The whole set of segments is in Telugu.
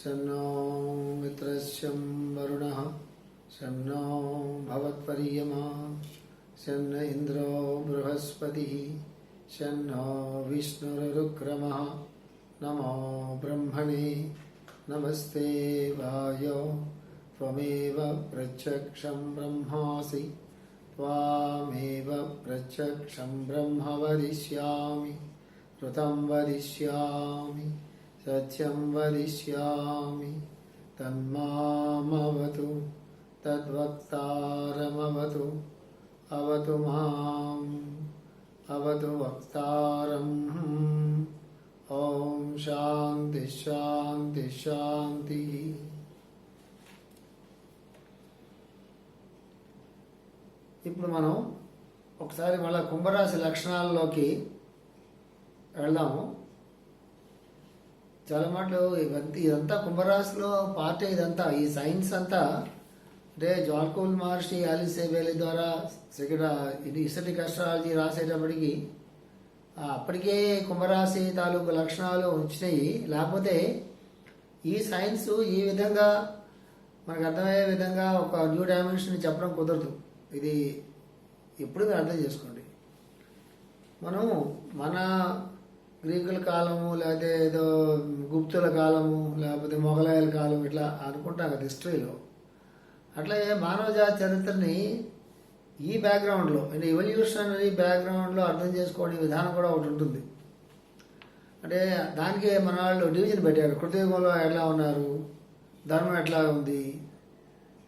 शन्नो मित्रस्यं वरुणः शन्नो भवत्पर्यमा शन्न इन्द्रो बृहस्पतिः शन्नो विष्णुरुक्रमः नमो ब्रह्मणे नमस्ते वायो त्वमेव प्रत्यक्षं ब्रह्मासि त्वामेव प्रत्यक्षं ब्रह्म वदिष्यामि ऋतं वदिष्यामि सत्यं वदिष्यामि तन्मामवतु तद्वक्तारमवतु अवतु माम् अवतु वक्तारम् ॐ शान्ति शान्ति शान्तिः ఇప్పుడు మనం ఒకసారి మళ్ళా కుంభరాశి లక్షణాల్లోకి వెళ్దాము చాలా మాటలు ఇవంతా ఇదంతా కుంభరాశిలో పార్ట్ ఇదంతా ఈ సైన్స్ అంతా అంటే జాల్కోల్ మహర్షి ఆలిస్ ద్వారా ఇక్కడ ఇది ఇసటిక్ అస్ట్రాలజీ రాసేటప్పటికి అప్పటికే కుంభరాశి తాలూకు లక్షణాలు వచ్చినాయి. లేకపోతే ఈ సైన్స్ ఈ విధంగా మనకు అర్థమయ్యే విధంగా ఒక న్యూ డైమెన్షన్ చెప్పడం కుదరదు. ఇది ఎప్పుడు మీరు అర్థం చేసుకోండి. మనం మన గ్రీకుల కాలము లేకపోతే ఏదో గుప్తుల కాలము లేకపోతే మొఘలాయల కాలం ఇట్లా అనుకుంటాం కదా హిస్టరీలో. అట్లాగే మానవ జాతి చరిత్రని ఈ బ్యాక్గ్రౌండ్లో అంటే ఎవల్యూషనరీ బ్యాక్గ్రౌండ్లో అర్థం చేసుకోవడం విధానం కూడా ఒకటి ఉంటుంది. అంటే దానికే మన వాళ్ళు డివిజన్ పెట్టారు. కృతయుగంలో ఎట్లా ఉన్నారు? ధర్మం ఎట్లా ఉంది?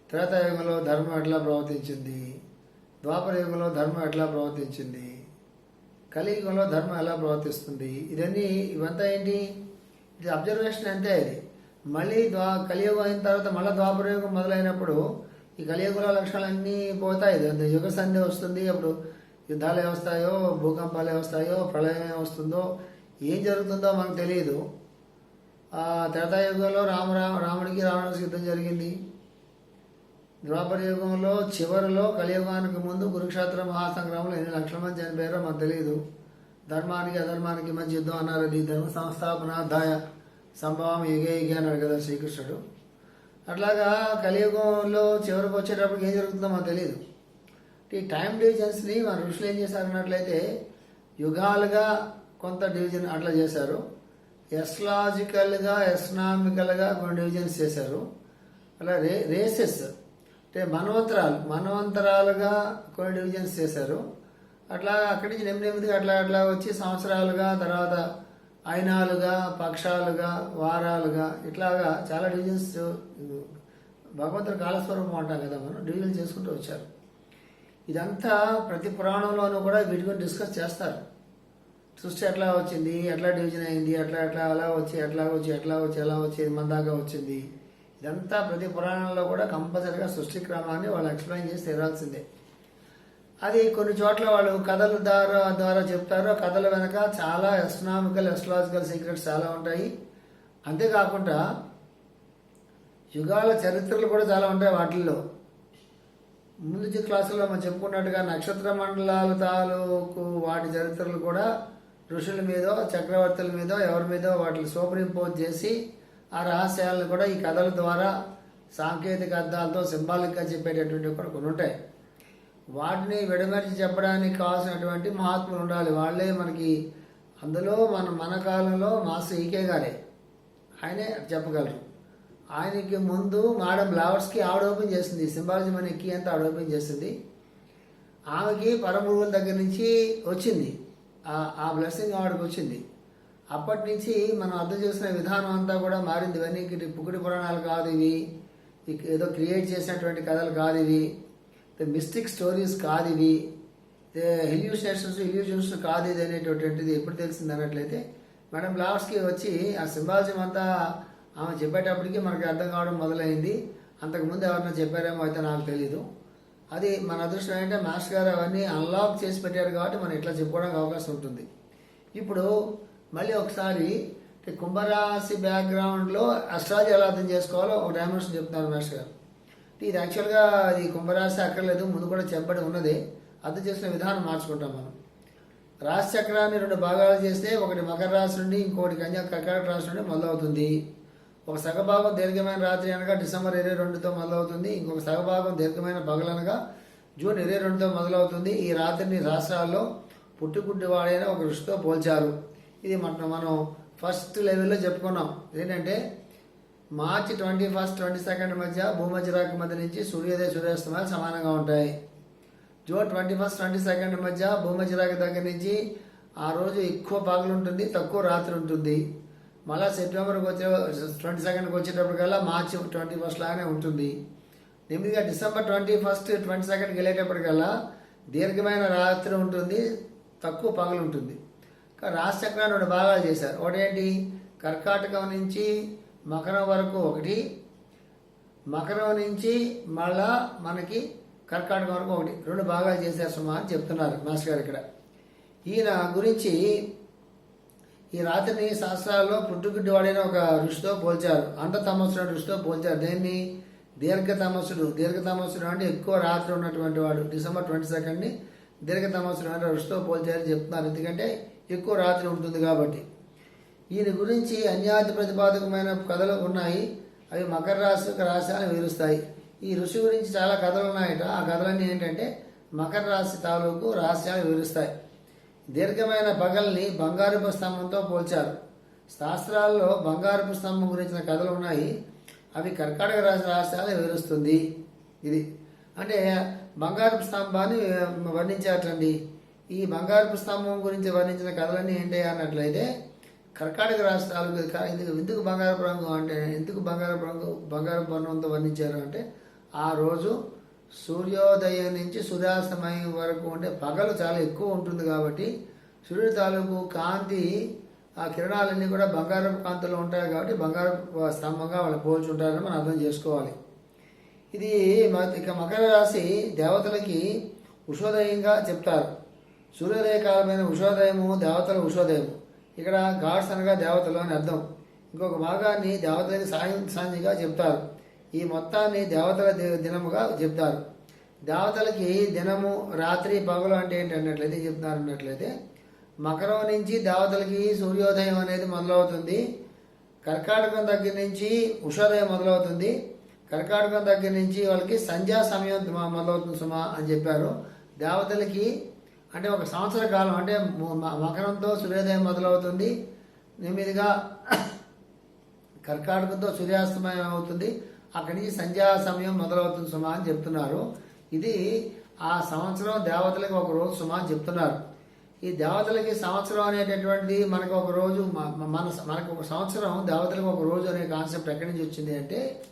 త్రేతాయుగంలో ధర్మం ఎట్లా ప్రవర్తించింది? ద్వాపర యుగంలో ధర్మం ఎట్లా ప్రవర్తించింది? కలియుగంలో ధర్మం ఎలా ప్రవర్తిస్తుంది? ఇదన్నీ ఇవంతా ఏంటి? ఇది అబ్జర్వేషన్ అంతే ఇది మళ్ళీ ద్వా కలియుగం అయిన తర్వాత మళ్ళీ ద్వాపర యుగం మొదలైనప్పుడు ఈ కలియుగుల లక్షణాలన్నీ పోతాయి. ఇది యుగ సంధి వస్తుంది అప్పుడు యుద్ధాలు వస్తాయో భూకంపాలు వస్తాయో ప్రళయం ఏమొస్తుందో ఏం జరుగుతుందో మనకు తెలియదు ఆ త్రేతాయుగంలో రామ రాముడికి రావణానికి యుద్ధం జరిగింది. ద్వాపర యుగంలో చివరిలో కలియుగానికి ముందు కురుక్షేత్ర మహాసంగ్రామంలో ఎన్ని లక్షల మంది చనిపోయారో మనకు తెలియదు ధర్మానికి అధర్మానికి మధ్య యుద్ధం అన్నారు. అది ధర్మ సంస్థాపనాధాయ సంభవం యుగే యుగే అన్నాడు కదా శ్రీకృష్ణుడు. అట్లాగా కలియుగంలో చివరికి వచ్చేటప్పటికి ఏం జరుగుతుందో మనకు తెలియదు ఈ టైం డివిజన్స్ని మన ఋషులు ఏం చేశారు అన్నట్లయితే యుగాలుగా కొంత డివిజన్ అట్లా చేశారు. ఎస్లాజికల్గా ఎస్నామికల్గా కొన్ని డివిజన్స్ చేశారు. అలా రే రేసెస్ అంటే మనవంతరాలు మనవంతరాలుగా కొన్ని డివిజన్స్ చేశారు. అట్లా అక్కడి నుంచి నెమ్మది నెమ్మదిగా అట్లా అట్లా వచ్చి సంవత్సరాలుగా తర్వాత అయినాలుగా పక్షాలుగా వారాలుగా ఇట్లాగా చాలా డివిజన్స్ భగవంతుడు కాలస్వరూపం అంటాం కదా మనం డివిజన్ చేసుకుంటూ వచ్చారు. ఇదంతా ప్రతి పురాణంలోనూ కూడా వీటి గురించి డిస్కస్ చేస్తారు. సృష్టి ఎట్లా వచ్చింది ఎట్లా డివిజన్ అయింది ఎట్లా ఎట్లా అలా వచ్చి ఎట్లా వచ్చి ఎట్లా వచ్చి ఎలా వచ్చి మన దాకా వచ్చింది. ఇదంతా ప్రతి పురాణంలో కూడా కంపల్సరిగా సృష్టి క్రమాన్ని వాళ్ళు ఎక్స్ప్లెయిన్ చేసి తీరాల్సిందే. అది కొన్ని చోట్ల వాళ్ళు కథల ద్వారా ద్వారా చెప్తారు ఆ కథల వెనక చాలా ఎస్ట్రానామికల్ ఎస్ట్రాలజికల్ సీక్రెట్స్ చాలా ఉంటాయి. అంతేకాకుండా యుగాల చరిత్రలు కూడా చాలా ఉంటాయి వాటిల్లో. ముందు క్లాసుల్లో మనం చెప్పుకున్నట్టుగా నక్షత్ర మండలాల తాలూకు వాటి చరిత్రలు కూడా ఋషుల మీదో చక్రవర్తుల మీదో ఎవరి మీదో వాటిని సూపర్ ఇంపోజ్ చేసి ఆ రహస్యాలను కూడా ఈ కథల ద్వారా సాంకేతిక అర్థాలతో సింబాలిక్గా చెప్పేటటువంటి కూడా కొన్ని ఉంటాయి. వాటిని విడమర్చి చెప్పడానికి కావాల్సినటువంటి మహాత్ములు ఉండాలి. వాళ్ళే మనకి అందులో మన మన కాలంలో మాస్టర్ ఈకే గారే. ఆయనే చెప్పగలరు. ఆయనకి ముందు మేడం బ్లావర్స్కి ఆవిడ ఓపెన్ చేసింది. సింబాలజీ మన కీ అంతా ఆవిడ ఓపెన్ చేసింది. ఆమెకి పరమగురువుల దగ్గర నుంచి వచ్చింది. ఆ- ఆ బ్లెస్సింగ్ ఆవిడకి వచ్చింది. అప్పటి నుంచి మనం అర్థం చేసిన విధానం అంతా కూడా మారింది. ఇవన్నీ పుకుడి పురాణాలు కాదు ఇవి. ఏదో క్రియేట్ చేసినటువంటి కథలు కాదు ఇవి. మిస్టిక్ స్టోరీస్ కాదు ఇవి. హెల్యూషనేషన్స్ ఇల్యూషన్స్ కాదు ఇది అనేటటువంటిది ఎప్పుడు తెలిసింది అన్నట్లయితే మేడం లాస్ట్కి వచ్చి ఆ సింబాలజీ అంతా ఆమె చెప్పేటప్పటికి మనకి అర్థం కావడం మొదలైంది. అంతకుముందు ఎవరైనా చెప్పారేమో అయితే నాకు తెలీదు. అది మన అదృష్టం ఏంటంటే మాస్టర్ గారు అవన్నీ అన్లాక్ చేసి పెట్టారు కాబట్టి మనం ఇట్లా చెప్పుకోవడానికి అవకాశం ఉంటుంది. ఇప్పుడు మళ్ళీ ఒకసారి కుంభరాశి బ్యాక్గ్రౌండ్లో అస్ట్రాలజీ ఎలా అర్థం చేసుకోవాలో ఒక డైమెన్షన్ చెప్తున్నారు మాస్టర్ గారు. ఇది యాక్చువల్గా ఇది కుంభరాశి అక్కర్లేదు ముందు కూడా చెప్పబడి ఉన్నది. అర్థం చేసిన విధానం మార్చుకుంటాం మనం. రాశి చక్రాన్ని రెండు భాగాలు చేస్తే ఒకటి మకర రాశి నుండి ఇంకోటి కన్యా కర్కాటక రాశి నుండి మొదలవుతుంది. ఒక సగభాగం దీర్ఘమైన రాత్రి అనగా డిసెంబర్ ఇరవై రెండుతో మొదలవుతుంది. ఇంకొక సగభాగం దీర్ఘమైన పగలనగా జూన్ ఇరవై రెండుతో మొదలవుతుంది. ఈ రాత్రిని రాష్ట్రాల్లో పుట్టుకుంటి వాడైన ఒక ఋషితో పోల్చారు. ఇది మన మనం ఫస్ట్ లెవెల్లో చెప్పుకున్నాం. ఏంటంటే March twenty first twenty second మధ్య భూమధ్యరేఖ మధ్య నుంచి సూర్యోదయ సూర్యాస్తమాలు సమానంగా ఉంటాయి. June twenty first twenty second మధ్య భూమధ్యరేఖ దగ్గర నుంచి ఆ రోజు ఎక్కువ పగలు ఉంటుంది తక్కువ రాత్రి ఉంటుంది. మళ్ళీ సెప్టెంబర్కి వచ్చే ట్వంటీ సెకండ్కి వచ్చేటప్పటికల్లా మార్చి ట్వంటీ ఫస్ట్ లాగానే ఉంటుంది. నెమ్మదిగా డిసెంబర్ ట్వంటీ ఫస్ట్ ట్వంటీ సెకండ్కి వెళ్ళేటప్పటికల్లా దీర్ఘమైన రాత్రి ఉంటుంది తక్కువ పగలు ఉంటుంది కానీ రాశి రెండు భాగాలు చేశారు. ఒకటేంటి? కర్కాటకం నుంచి మకరం వరకు ఒకటి మకరం నుంచి మళ్ళా మనకి కర్కాటకం వరకు ఒకటి. రెండు భాగాలు చేశారు సుమా అని చెప్తున్నారు మాస్టర్ గారు ఇక్కడ. ఈయన గురించి ఈ రాత్రిని శాస్త్రాల్లో పుట్టుగుడ్డి వాడైన ఒక ఋషితో పోల్చారు. అంత తమస్సుడు ఋషితో పోల్చారు. దేన్ని? దీర్ఘ తమస్సుడు దీర్ఘ తమస్సుడు అంటే ఎక్కువ రాత్రి ఉన్నటువంటి వాడు. డిసెంబర్ ట్వంటీ సెకండ్ని దీర్ఘతమస్సుడు అంటే ఋషితో పోల్చారని చెప్తున్నారు. ఎందుకంటే ఎక్కువ రాత్రి ఉంటుంది కాబట్టి. ఈయన గురించి అన్యాతి ప్రతిపాదకమైన కథలు ఉన్నాయి. అవి మకర రాశి యొక్క రహస్యాన్ని వివరిస్తాయి. ఈ ఋషి గురించి చాలా కథలు ఉన్నాయట. ఆ కథలన్నీ ఏంటంటే మకర రాశి తాలూకు రహస్యాలు వివరిస్తాయి. దీర్ఘమైన పగల్ని బంగారపు స్తంభంతో పోల్చారు. శాస్త్రాల్లో బంగారపు స్తంభం గురించిన కథలు ఉన్నాయి. అవి కర్కాటక రాశి రహస్యాలు వివరిస్తుంది. ఇది అంటే బంగారపు స్తంభాన్ని వర్ణించారటండి ఈ బంగారపు స్తంభం గురించి వర్ణించిన కథలన్నీ ఏంటి అన్నట్లయితే కర్కాటక రాష్ట్రాలు ఎందుకు ఎందుకు బంగారపు రంగు అంటే ఎందుకు బంగారపు రంగు బంగారు వర్ణంతో వర్ణించారు అంటే ఆ రోజు సూర్యోదయం నుంచి సూర్యాస్తమయం వరకు ఉండే పగలు చాలా ఎక్కువ ఉంటుంది కాబట్టి సూర్యుడి తాలూకు కాంతి ఆ కిరణాలన్నీ కూడా బంగారపు కాంతిలో ఉంటాయి కాబట్టి బంగారపు స్తంభంగా వాళ్ళు పోల్చుంటారని మనం అర్థం చేసుకోవాలి. ఇది మ- ఇక మకర రాశి దేవతలకి ఉషోదయంగా చెప్తారు. సూర్యోదయ కాలమైన ఉషోదయము దేవతల ఉషోదయము. ఇక్కడ గాడ్స్ అనగా దేవతలు అని అర్థం. ఇంకొక భాగాన్ని దేవతలకు సాయం సాంజిగా చెప్తారు. ఈ మొత్తాన్ని దేవతల ది- దినముగా చెప్తారు. దేవతలకి దినము రాత్రి పగలు అంటే ఏంటి అన్నట్లయితే చెప్తున్నారు అన్నట్లయితే మకరం నుంచి దేవతలకి సూర్యోదయం అనేది మొదలవుతుంది. కర్కాటకం దగ్గర నుంచి ఉషోదయం మొదలవుతుంది. కర్కాటకం దగ్గర నుంచి వాళ్ళకి సంధ్యా సమయం మొదలవుతుంది సుమా అని చెప్పారు. దేవతలకి అంటే ఒక సంవత్సర కాలం అంటే మ- మ- మకరంతో సూర్యోదయం మొదలవుతుంది. నెమ్మదిగా కర్కాటకంతో సూర్యాస్తమయం అవుతుంది. అక్కడి నుంచి సంధ్యా సమయం మొదలవుతుంది సుమా అని చెప్తున్నారు. ఇది ఆ సంవత్సరం దేవతలకు ఒక రోజు సుమా అని చెప్తున్నారు. ఈ దేవతలకి సంవత్సరం అనేటటువంటిది మనకు ఒక రోజు మన మనకు ఒక సంవత్సరం దేవతలకు ఒక రోజు అనే కాన్సెప్ట్ ఎక్కడి నుంచి వచ్చింది అంటే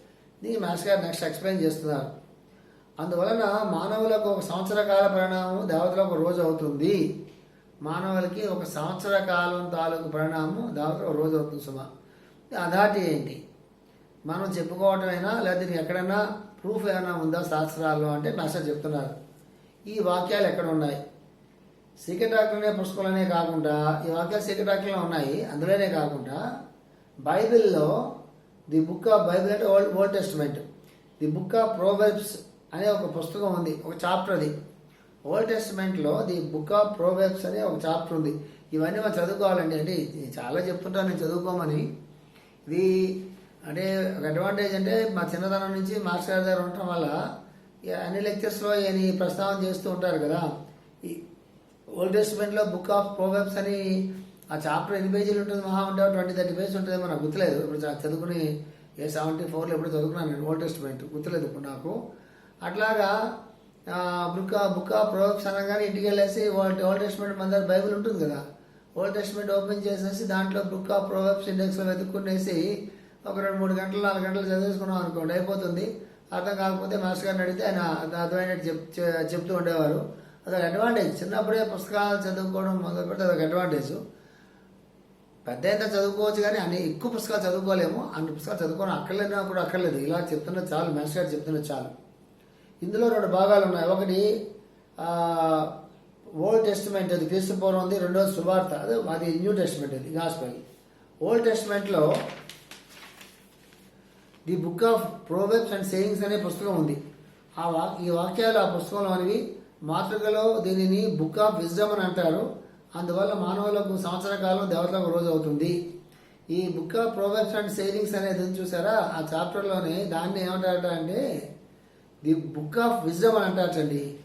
దీన్ని మాస్ గారు నెక్స్ట్ ఎక్స్ప్లెయిన్ చేస్తున్నారు. అందువలన మానవులకు ఒక సంవత్సర కాల పరిణామం దేవతలకు ఒక రోజు అవుతుంది. మానవులకి ఒక సంవత్సర కాలం తాలూకు పరిణామం దేవతలకు ఒక రోజు అవుతుంది సుమా. అధాటి ఏంటి? మనం చెప్పుకోవటమైనా లేదా దీనికి ఎక్కడైనా ప్రూఫ్ ఏమైనా ఉందా శాస్త్రాల్లో అంటే మాస్టర్ చెప్తున్నారు. ఈ వాక్యాలు ఎక్కడ ఉన్నాయి? సీక్రెట్ డాక్టర్ అనే కాకుండా ఈ వాక్యాలు సీక్రెట్ డాక్టర్లో ఉన్నాయి అందులోనే కాకుండా బైబిల్లో ది బుక్ ఆఫ్ బైబిల్ అంటే Old Old Testament. The book of Proverbs అనే ఒక పుస్తకం ఉంది ఒక చాప్టర్ అది. ఓల్డ్ టెస్ట్మెంట్లో ది బుక్ ఆఫ్ ప్రోవెబ్స్ అనే ఒక చాప్టర్ ఉంది. ఇవన్నీ మనం చదువుకోవాలండి. అంటే చాలా చెప్తుంటాను నేను చదువుకోమని. ఇది అంటే ఒక అడ్వాంటేజ్ అంటే మా చిన్నతనం నుంచి మాస్టర్ గారి దగ్గర ఉండటం వల్ల అన్ని లెక్చర్స్లో ఈయన ఈ ప్రస్తావన చేస్తూ ఉంటారు కదా. ఈ ఓల్డ్ టెస్ట్మెంట్లో బుక్ ఆఫ్ ప్రోవెబ్స్ అని ఆ చాప్టర్ ఎన్ని పేజీలు ఉంటుంది? మహా ఉంటే ట్వంటీ థర్టీ పేజీ ఉంటుంది మనకు గుర్తులేదు. ఇప్పుడు చదువుకుని ఏ సెవెంటీ ఫోర్లో ఎప్పుడు చదువుకున్నాను నేను? ఓల్డ్ టెస్ట్మెంట్ గుర్తులేదు ఇప్పుడు నాకు. అట్లాగా బుక్ బుక్ ఆఫ్ అనగానే ఇంటికి వెళ్ళేసి ఓల్డ్ ఓల్డ్ టెస్ట్మెంట్ మన దగ్గర బైబిల్ ఉంటుంది కదా. ఓల్డ్ టెస్ట్మెంట్ ఓపెన్ చేసేసి దాంట్లో బుక్ ఆఫ్ ప్రోవెబ్స్ ఇండెక్స్లో వెతుక్కునేసి ఒక రెండు మూడు గంటలు నాలుగు గంటలు చదివేసుకున్నాం అనుకోండి అయిపోతుంది. అర్థం కాకపోతే మాస్టర్ గారిని అడిగితే ఆయన అర్థమైనట్టు చెప్ చెప్తూ ఉండేవారు. అదొక అడ్వాంటేజ్ చిన్నప్పుడే పుస్తకాలు చదువుకోవడం మొదలు పెడితే అదొక అడ్వాంటేజ్ పెద్ద అయితే చదువుకోవచ్చు కానీ అన్ని ఎక్కువ పుస్తకాలు చదువుకోలేము. అన్ని పుస్తకాలు చదువుకోవడం అక్కర్లేదు కూడా అక్కర్లేదు. ఇలా చెప్తున్నది చాలు మాస్టర్ గారు చెప్తున్నది చాలు. ఇందులో రెండు భాగాలు ఉన్నాయి. ఒకటి ఓల్డ్ టెస్టిమెంట్ అది క్రీస్తు పూర్వం ఉంది. రెండోది సువార్త. అది అది న్యూ టెస్ట్మెంట్ అది gospel old టెస్ట్మెంట్లో the book of proverbs and sayings అనే పుస్తకం ఉంది. ఆ వాక్ ఈ వాక్యాలు ఆ పుస్తకంలోనివి మాతృకలో దీనిని బుక్ ఆఫ్ విజ్డమ్ అని అంటారు. అందువల్ల మానవులకు సంవత్సర కాలం దేవతలకు రోజు అవుతుంది. ఈ book of proverbs and savings అనేది చూసారా? ఆ చాప్టర్లోనే దాన్ని ఏమంటారంటే అంటే ది బుక్ ఆఫ్ విజ్డమ్ అని అంటారటండి.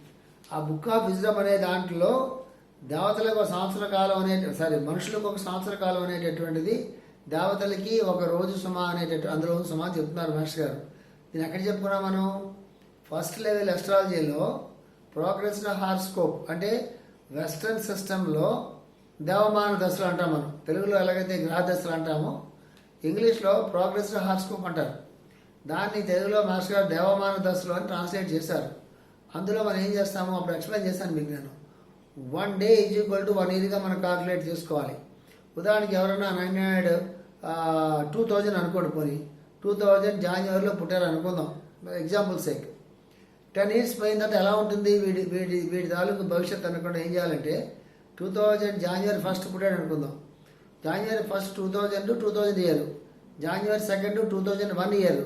ఆ బుక్ ఆఫ్ విజ్డమ్ అనే దాంట్లో దేవతలకు ఒక సంవత్సర కాలం అనే సారీ మనుషులకు ఒక సంవత్సర కాలం అనేటటువంటిది దేవతలకి ఒక రోజు సుమా అనేటట్టు అందులో సుమా చెప్తున్నారు మహర్షి గారు. దీన్ని ఎక్కడ చెప్పుకున్నాం మనం? ఫస్ట్ లెవెల్ ఎస్ట్రాలజీలో ప్రోగ్రెస్ హార్స్కోప్ అంటే వెస్ట్రన్ సిస్టంలో దేవమాన దశలు అంటాం మనం. తెలుగులో ఎలాగైతే గ్రహ దశలు అంటామో ఇంగ్లీష్లో ప్రోగ్రెస్ హార్స్కోప్ అంటారు. దాన్ని తెలుగులో మాస్టర్ గారు దేవమాన దశలో అని ట్రాన్స్లేట్ చేశారు. అందులో మనం ఏం చేస్తామో? అప్పుడు ఎక్స్ప్లెయిన్ చేశాను మీకు నేను. One day is equal to one ఇయర్గా మనం కాల్కులేట్ చేసుకోవాలి. ఉదాహరణకి ఎవరైనా నైన్ హండ్రెడ్ టూ థౌజండ్ అనుకోండి పోనీ. టూ థౌజండ్ జాన్యువరిలో పుట్టారు అనుకుందాం. ఎగ్జాంపుల్ సేక్ టెన్ ఇయర్స్ పోయిన తర్వాత ఎలా ఉంటుంది? వీడి వీడి వీడి తాలూకు భవిష్యత్తు అనుకుంటే ఏం చేయాలంటే టూ థౌజండ్ జాన్యువరి ఫస్ట్ పుట్టాడు అనుకుందాం. January first two thousand two thousand year. January second two thousand one year.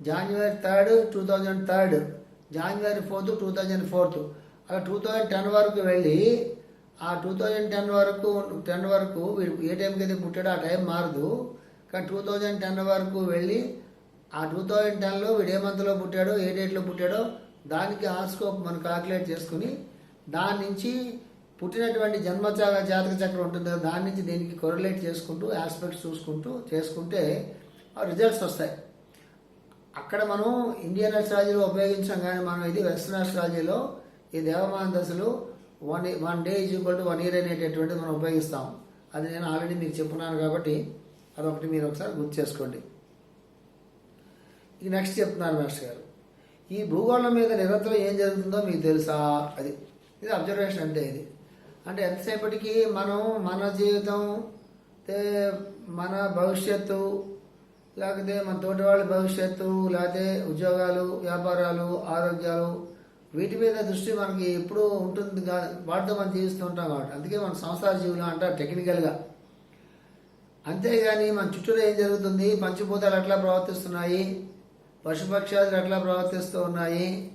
January third two thousand third January fourth two thousand fourth అలా టూ థౌజండ్ టెన్ వరకు వెళ్ళి ఆ టూ థౌజండ్ టెన్ వరకు టెన్ వరకు వీడు ఏ టైంకి అయితే పుట్టాడో ఆ టైం మారదు. కానీ టూ థౌజండ్ టెన్ వరకు వెళ్ళి ఆ టూ థౌజండ్ టెన్లో వీడు ఏ మంత్లో పుట్టాడో ఏ డేట్లో పుట్టాడో దానికి ఆస్కోప్ మనం కాలిక్యులేట్ చేసుకుని దాని నుంచి పుట్టినటువంటి జన్మ జాతక చక్రం ఉంటుంది కదా, దాని నుంచి దీనికి కొరలేట్ చేసుకుంటూ ఆస్పెక్ట్స్ చూసుకుంటూ చేసుకుంటే ఆ రిజల్ట్స్ వస్తాయి. అక్కడ మనం ఇండియన్ అస్ట్రాలజీలో ఉపయోగించాం కానీ మనం ఇది వెస్ట్రన్ అస్ట్రాలజీలో ఈ దేవమాన దశలు one one day is equal to one year అనేటటువంటిది మనం ఉపయోగిస్తాం. అది నేను ఆల్రెడీ మీకు చెప్పున్నాను కాబట్టి అదొకటి మీరు ఒకసారి గుర్తు చేసుకోండి. ఇక నెక్స్ట్ చెప్తున్నారు మాస్టర్ గారు. ఈ భూగోళం మీద నిరంతరం ఏం జరుగుతుందో మీకు తెలుసా? అది ఇది అబ్జర్వేషన్ అంటే ఇది. అంటే ఎంతసేపటికి మనం మన జీవితం మన భవిష్యత్తు లేకపోతే మన తోటి వాళ్ళ భవిష్యత్తు లేకపోతే ఉద్యోగాలు వ్యాపారాలు ఆరోగ్యాలు వీటి మీద దృష్టి మనకి ఎప్పుడూ ఉంటుంది కా- వాటితో మనం జీవిస్తూ ఉంటాం కాబట్టి. అందుకే మన సంసార జీవులు అంటారు టెక్నికల్గా అంతేగాని మన చుట్టూలో ఏం జరుగుతుంది? పంచభూతాలు ఎట్లా ప్రవర్తిస్తున్నాయి? పశుపక్షాదులు ఎట్లా ప్రవర్తిస్తూ ఉన్నాయి?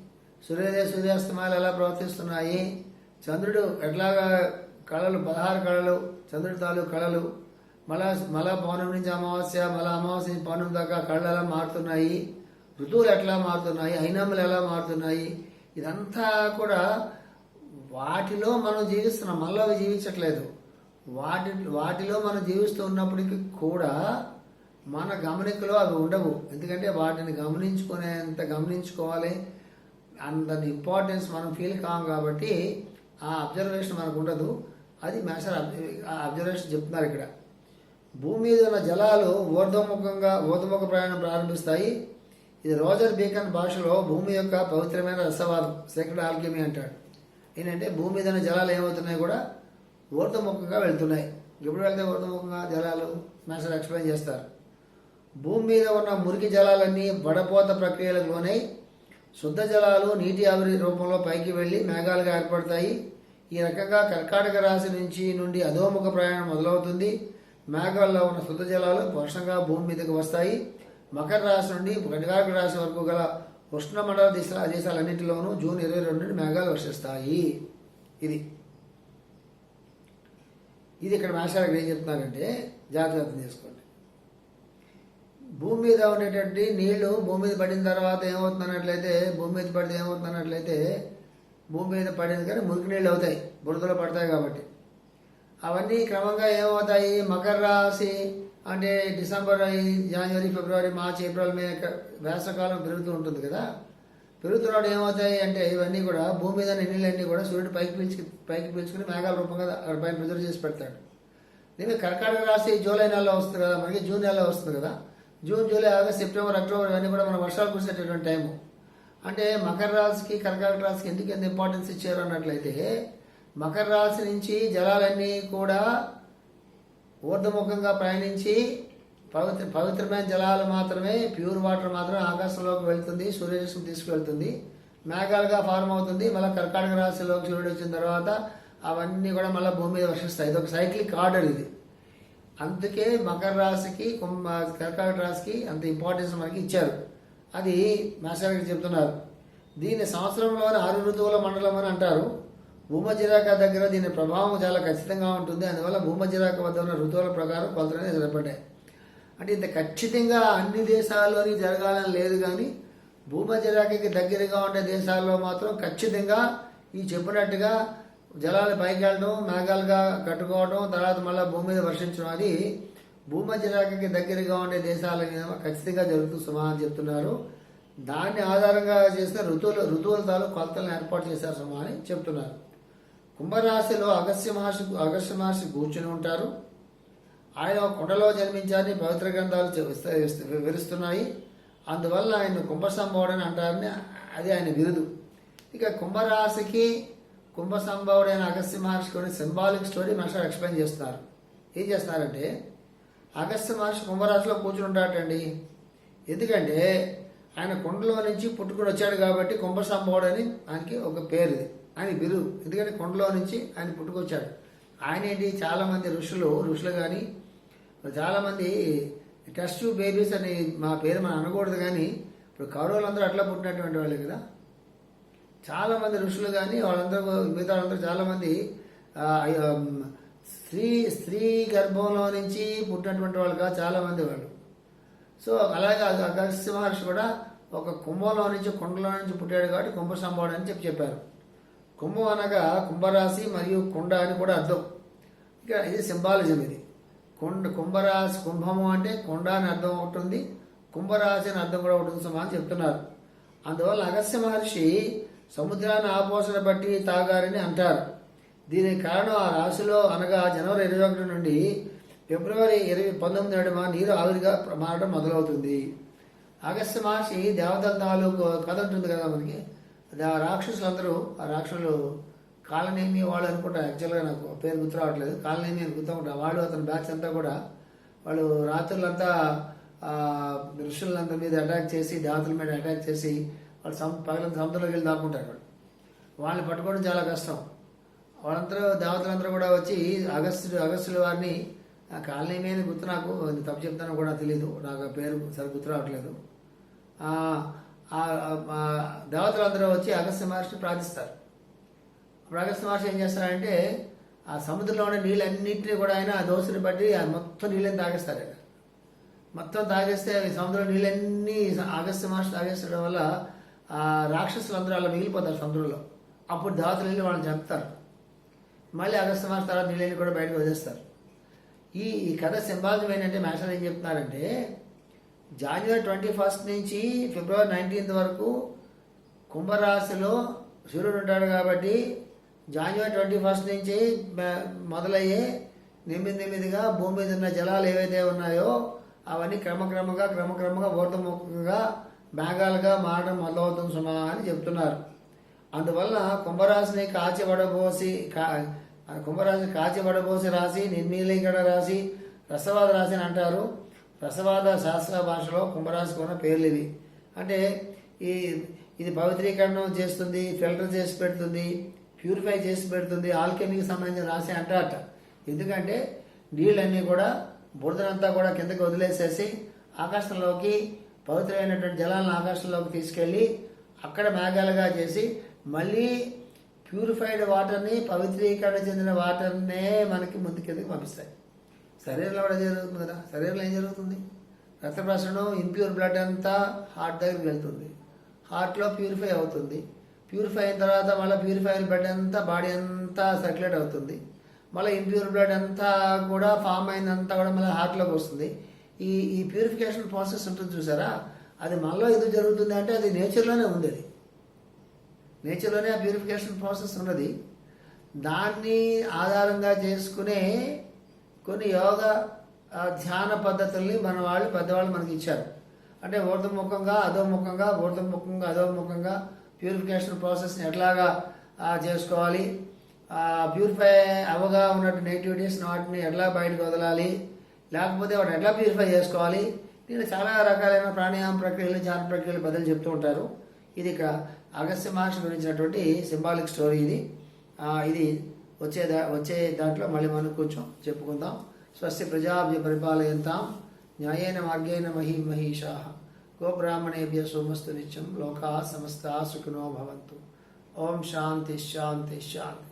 సూర్యోదయ సూర్యాస్తమాలు ఎలా ప్రవర్తిస్తున్నాయి? చంద్రుడు ఎట్లాగా కళలు పదహారు కళలు చంద్రుడి తాలూ కళలు మళ్ళా మళ్ళా పౌర్ణమి నుంచి అమావాస్య మళ్ళా అమావాస్య నుంచి పౌర్ణమి దాకా కళ్ళు ఎలా మారుతున్నాయి? ఋతువులు ఎట్లా మారుతున్నాయి? అయినములు ఎలా మారుతున్నాయి? ఇదంతా కూడా వాటిలో మనం జీవిస్తున్నాం. మళ్ళీ అవి జీవించట్లేదు. వాటి వాటిలో మనం జీవిస్తూ ఉన్నప్పటికీ కూడా మన గమనికలో అవి ఉండవు. ఎందుకంటే వాటిని గమనించుకునేంత గమనించుకోవాలి. అంత ఇంపార్టెన్స్ మనం ఫీల్ కాం కాబట్టి ఆ అబ్జర్వేషన్ మనకు ఉండదు. అది మేషర్ ఆ అబ్జర్వేషన్ చెప్తున్నారు ఇక్కడ. భూమి మీద ఉన్న జలాలు ఊర్ధముఖంగా ఊర్ధముఖ ప్రయాణం ప్రారంభిస్తాయి. ఇది రోజర్ బీకన్ భాషలో భూమి యొక్క పవిత్రమైన రసవాదం సెకండ్ ఆల్కెమీ అంటాడు. ఏంటంటే భూమి మీద ఉన్న జలాలు ఏమవుతున్నాయి కూడా ఊర్ధముఖంగా వెళ్తున్నాయి. ఎప్పుడు వెళ్తే ఊర్ధముఖంగా జలాలు మాస్టర్ ఎక్స్ప్లెయిన్ చేస్తారు. భూమి మీద ఉన్న మురికి జలాలన్నీ వడపోత ప్రక్రియలకు లోనై శుద్ధ జలాలు నీటి ఆవిరి రూపంలో పైకి వెళ్ళి మేఘాలుగా ఏర్పడతాయి. ఈ రకంగా కర్కాటక రాశి నుంచి నుండి అధోముఖ ప్రయాణం మొదలవుతుంది. మేఘాల్లో ఉన్న శుద్ధ జలాలు వర్షంగా భూమి మీదకి వస్తాయి. మకర రాశి నుండి కర్కాటక రాశి వరకు గల ఉష్ణమండల దిశ దేశాలన్నింటిలోనూ జూన్ ఇరవై రెండు నుండి మేఘాలు వర్షిస్తాయి. ఇది. ఇది ఇక్కడ మేషాలకు ఏం చెప్తున్నారంటే జాగ్రత్త తీసుకోండి. చేసుకోండి భూమి మీద ఉండేటువంటి నీళ్ళు భూమి మీద పడిన తర్వాత ఏమవుతుందన్నట్లయితే భూమి మీద పడితే ఏమవుతుందన్నట్లయితే భూమి మీద పడింది కానీ మురికి నీళ్ళు అవుతాయి. బురదలో పడతాయి కాబట్టి. అవన్నీ క్రమంగా ఏమవుతాయి? మకర రాశి అంటే డిసెంబర్ అయి జనవరి ఫిబ్రవరి మార్చి ఏప్రిల్ మే వేసవకాలం పెరుగుతూ ఉంటుంది కదా. పెరుగుతున్నప్పుడు ఏమవుతాయి అంటే ఇవన్నీ కూడా భూమి మీద నీళ్ళన్నీ కూడా సూర్యుడు పైకి పీల్చుకు పైకి పీల్చుకుని మేఘాల రూపంగా అక్కడ పైన ప్రిజర్వ్ చేసి పెడతాడు. నేను కర్కాటక రాశి జూలై నెలలో వస్తుంది కదా. మనకి జూన్ నెలలో వస్తుంది కదా. June July August September October ఇవన్నీ కూడా మన వర్షాలు కురిసేటటువంటి టైము. అంటే మకర రాశికి కర్కాటక రాశికి ఎందుకు ఎంత ఇంపార్టెన్స్ ఇచ్చారు అన్నట్లయితే మకర రాశి నుంచి జలాలన్నీ కూడా ఊర్ధముఖంగా ప్రయాణించి పవిత్ర పవిత్రమైన జలాలు మాత్రమే ప్యూర్ వాటర్ మాత్రమే ఆకాశంలోకి వెళ్తుంది సూర్యరశ్మి తీసుకువెళ్తుంది. మేఘాలుగా ఫార్మ్ అవుతుంది. మళ్ళీ కర్కాటక రాశిలోకి సూర్యుడు వచ్చిన తర్వాత అవన్నీ కూడా మళ్ళీ భూమి మీద వర్షిస్తాయి. ఇది ఒక సైక్లిక్ ఆర్డర్ ఇది. అందుకే మకర రాశికి కుంభ కర్కాటక రాశికి అంత ఇంపార్టెన్స్ మనకి ఇచ్చారు. అది మేషానికి చెప్తున్నారు. దీన్ని సంవత్సరంలోని ఆరు ఋతువుల మండలం అని అంటారు. భూమజిరాక దగ్గర దీని ప్రభావం చాలా ఖచ్చితంగా ఉంటుంది. అందువల్ల భూమజిరాక వద్ద ఉన్న ఋతువుల ప్రకారం కొలతలనే సరిపడ్డాయి అంటే ఇంత ఖచ్చితంగా అన్ని దేశాల్లోని జరగాలని లేదు కానీ భూమజిరాకకి దగ్గరగా ఉండే దేశాల్లో మాత్రం ఖచ్చితంగా ఈ చెప్పినట్టుగా జలాలు పైకి వెళ్ళడం మేఘాలుగా కట్టుకోవడం తర్వాత మళ్ళీ భూమి మీద వర్షించడం అది భూమధ్య దగ్గరగా ఉండే దేశాల మీద ఖచ్చితంగా జరుగుతూ సుమా అని చెప్తున్నారు. దాన్ని ఆధారంగా చేస్తే ఋతువులు ఋతువుల తాలూ కొలతలను ఏర్పాటు చేశారు సుమా అని చెప్తున్నారు. కుంభరాశిలో అగస్య మహర్షి అగస్త్య మహర్షి కూర్చుని ఉంటారు. ఆయన కొండలో కుండలో జన్మించారని పవిత్ర గ్రంథాలు వివరిస్తున్నాయి. అందువల్ల ఆయన కుంభ సంభవుడని అంటారని అది ఆయన బిరుదు ఇక కుంభరాశికి కుంభ సంభవుడైన అగస్త్య మహర్షి కొన్ని సింబాలిక్ స్టోరీ మాస్టర్ ఎక్స్ప్లెయిన్ చేస్తున్నారు. ఏం చేస్తున్నారంటే అగస్త్య మహర్షి కుంభరాశిలో కూర్చుని ఉంటాడటండి ఎందుకంటే ఆయన కుండలో నుంచి పుట్టుకుని వచ్చాడు కాబట్టి కుంభ సంభవుడు అని ఆయనకి ఒక పేరు ఇది ఆయన బిరువు ఎందుకంటే కొండలో నుంచి ఆయన పుట్టుకొచ్చాడు. ఆయన ఏంటి? చాలామంది ఋషులు ఋషులు కానీ చాలామంది టెస్ట్ బేబీస్ అని మా పేరు మనం అనకూడదు కానీ ఇప్పుడు కౌరవులందరూ అట్లా పుట్టినటువంటి వాళ్ళే కదా. చాలామంది ఋషులు కానీ వాళ్ళందరూ మిగతా వాళ్ళందరూ చాలామంది స్త్రీ స్త్రీ గర్భంలో నుంచి పుట్టినటువంటి వాళ్ళు కాదు చాలామంది వాళ్ళు. సో అలాగే అగస్త్య మహర్షి కూడా ఒక కుంభంలో నుంచి కొండలో నుంచి పుట్టాడు కాబట్టి కుంభ సంభవాడు అని చెప్పి చెప్పారు. కుంభం అనగా కుంభరాశి మరియు కుండ అని కూడా అర్థం. ఇక ఇది సింబాలిజం ఇది. కుండ కుంభరాశి కుంభము అంటే కుండ అని అర్థం ఒకటి ఉంది కుంభరాశి అని అర్థం కూడా ఒకటి ఉంది అని చెప్తున్నారు. అందువల్ల అగస్య మహర్షి సముద్రాన్ని ఆపోషణ బట్టి తాగారని అంటారు. దీనికి కారణం ఆ రాశిలో అనగా జనవరి ఇరవై ఒకటి నుండి ఫిబ్రవరి ఇరవై పంతొమ్మిది నాడు మా నీరు ఆవిరిగా మారడం మొదలవుతుంది. అగస్య మహర్షి దేవతల తాలూకు కథ ఉంటుంది కదా మనకి. అది ఆ రాక్షసులందరూ ఆ రాక్షసులు కాలనేమి వాళ్ళు అనుకుంటా యాక్చువల్గా నాకు పేరు గుర్తు రావట్లేదు. కాలనేమి అని గుర్తుంటా వాళ్ళు అతని బ్యాచ్ అంతా కూడా వాళ్ళు రాత్రులంతా ఆ, మీద అటాక్ చేసి దేవతల మీద అటాక్ చేసి వాళ్ళు సం పగలంత సముద్రంలోకి వెళ్ళి దాక్కుంటారు వాళ్ళు. వాళ్ళని పట్టుకోవడం చాలా కష్టం. వాళ్ళందరూ దేవతలందరూ కూడా వచ్చి అగస్త్యుడు అగస్త్యుల వారిని ఆ కాలనీ మీద గుర్తు నాకు తప్పు చెప్తానో కూడా తెలియదు నాకు పేరు సరి గుర్తు రావట్లేదు. ఆ ఆ, దేవతలందరూ వచ్చి అగస్త్య మహర్షిని ప్రార్థిస్తారు. అప్పుడు అగస్త్య మహర్షి ఏం చేస్తారంటే ఆ సముద్రంలో ఉన్న నీళ్ళన్నింటినీ కూడా ఆయన ఆ దోసుని బట్టి ఆ మొత్తం నీళ్ళని తాగేస్తారు ఆయన మొత్తం తాగేస్తే సముద్రం నీళ్ళన్నీ అగస్త్య మహర్షి తాగేసడం వల్ల ఆ రాక్షసులందరూ అలా మిగిలిపోతారు సముద్రంలో. అప్పుడు దేవతలు వెళ్ళి వాళ్ళని చంపుతారు. మళ్ళీ ఆగస్టు మహర్షి తర్వాత నీళ్ళని కూడా బయటకు వదిలేస్తారు. ఈ ఈ కథ సింబాలిజం ఏంటంటే మాస్టర్ ఏం చెప్తున్నారంటే జనవరి ట్వంటీ ఫస్ట్ నుంచి ఫిబ్రవరి నైన్టీన్త్ వరకు కుంభరాశిలో సూర్యుడు ఉంటాడు కాబట్టి జనవరి ట్వంటీ ఫస్ట్ నుంచి మొదలయ్యే నిమ్మిది నిమ్మిదిగా భూమి మీద ఉన్న జలాలు ఏవైతే ఉన్నాయో అవన్నీ క్రమక్రమంగా క్రమక్రమంగా ఊర్ధముఖంగా మేఘాలుగా మారడం మొదలవుతుంది సుమా అని చెప్తున్నారు. అందువల్ల కుంభరాశిని కాచిబడబోసి కా ఆ కుంభరాశిని కాచి రాసి నిర్మీలీకరణ రాసి రసవాద రాశి అని అంటారు. రసవాద శాస్త్ర భాషలో కుంభరాశికి ఉన్న పేర్లు ఇవి అంటే ఈ ఇది పవిత్రీకరణం చేస్తుంది ఫిల్టర్ చేసి పెడుతుంది ప్యూరిఫై చేసి పెడుతుంది ఆల్కెమీకి సంబంధించిన రాశి అంటారట. ఎందుకంటే నీళ్ళన్నీ కూడా బురదనంతా కూడా కిందకి వదిలేసేసి ఆకాశంలోకి పవిత్రమైనటువంటి జలాలను ఆకాశంలోకి తీసుకెళ్ళి అక్కడ మేఘాలుగా చేసి మళ్ళీ ప్యూరిఫైడ్ వాటర్ని పవిత్రీకరణ చెందిన వాటర్నే మనకి ముందు కిందకి పంపిస్తాయి. శరీరంలో కూడా జరుగుతుంది కదా. శరీరంలో ఏం జరుగుతుంది? రక్త ప్రసరణ ఇంప్యూర్ బ్లడ్ అంతా హార్ట్ దగ్గరికి వెళ్తుంది. హార్ట్లో ప్యూరిఫై అవుతుంది. ప్యూరిఫై అయిన తర్వాత మళ్ళీ ప్యూరిఫై అయిన బ్లడ్ అంతా బాడీ అంతా సర్క్యులేట్ అవుతుంది. మళ్ళీ ఇంప్యూర్ బ్లడ్ అంతా కూడా ఫామ్ అయిందంతా కూడా మళ్ళీ హార్ట్లోకి వస్తుంది. ఈ ఈ ప్యూరిఫికేషన్ ప్రాసెస్ ఉంటుంది చూసారా? అది మనలో ఎందుకు జరుగుతుంది అంటే అది నేచర్లోనే ఉంది అది నేచర్లోనే ఆ ప్యూరిఫికేషన్ ప్రాసెస్ ఉన్నది. దాన్ని ఆధారంగా చేసుకునే కొన్ని యోగ ధ్యాన పద్ధతుల్ని మన వాళ్ళు పెద్దవాళ్ళు మనకి ఇచ్చారు అంటే ఊర్ధముఖంగా అధోముఖంగా ఊర్ధముఖంగా అధోముఖంగా ప్యూరిఫికేషన్ ప్రాసెస్ని ఎట్లాగా చేసుకోవాలి? ప్యూరిఫై అవగా ఉన్నట్టు నెగిటివిటీస్ వాటిని ఎట్లా బయటకు వదలాలి? లేకపోతే వాటిని ఎట్లా ప్యూరిఫై చేసుకోవాలి? నేను చాలా రకాలైన ప్రాణాయామ ప్రక్రియలు ధ్యాన ప్రక్రియలు బదులు చెప్తూ ఉంటారు. ఇది ఇక్కడ అగస్త్య మహర్షి గురించినటువంటి సింబాలిక్ స్టోరీ ఇది. ఇది వచ్చే దా వచ్చే దాంట్లో మళ్ళీ మనం కొంచెం చెప్పుకుందాం. స్వస్తి ప్రజాభ్య పరిపాలయంతాం న్యాయేన మార్గేణ మహీ మహిషా గోబ్రాహ్మణేభ్య సోమస్తు నిత్యం లోకా సమస్త సుఖినో భవంతు. ఓం శాంతి శాంతి శాంతి.